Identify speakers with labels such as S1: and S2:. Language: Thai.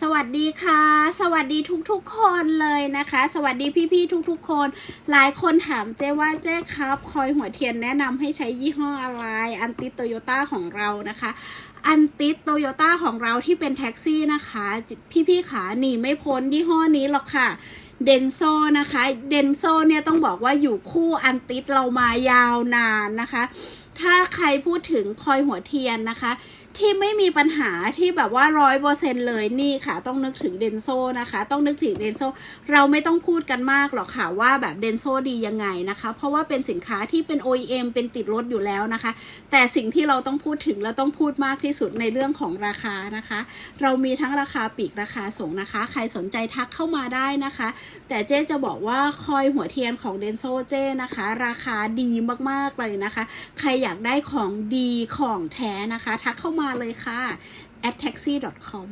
S1: สวัสดีค่ะ สวัสดีทุกๆคนเลยนะคะ สวัสดีพี่ๆทุกๆคน หลายคนถามเจ๊ว่าเจ๊ครับ คอยหัวเทียนแนะนำให้ใช้ยี่ห้ออะไร อันติโตโยต้าของเรานะคะ อันติโตโยต้าของเราที่เป็นแท็กซี่นะคะ พี่ๆขาหนีไม่พ้นยี่ห้อนี้หรอกค่ะเดนโซนะคะ เดนโซเนี่ยต้องบอกว่าอยู่คู่อันติสเรามายาวนานนะคะ ถ้าใครพูดถึงคอยหัวเทียนนะคะ ที่ไม่มีปัญหาที่แบบว่าร้อยเปอร์เซ็นเลยนี่ค่ะ ต้องนึกถึงเดนโซนะคะ ต้องนึกถึงเดนโซเราไม่ต้องพูดกันมากหรอกค่ะว่าแบบเดนโซดียังไงนะคะ เพราะว่าเป็นสินค้าที่เป็น OEM เป็นติดรถอยู่แล้วนะคะ แต่สิ่งที่เราต้องพูดถึงเราต้องพูดมากที่สุดในเรื่องของราคานะคะ เรามีทั้งราคาปีกราคาส่งนะคะ ใครสนใจทักเข้ามาได้นะคะ แต่เจ๊จะบอกว่าคอยหัวเทียนของเดนโซเจ๊นะคะ ราคาดีมากๆเลยนะคะ ใครอยากได้ของดีของแท้นะคะ ทักเข้ามาเลยค่ะ at taxi com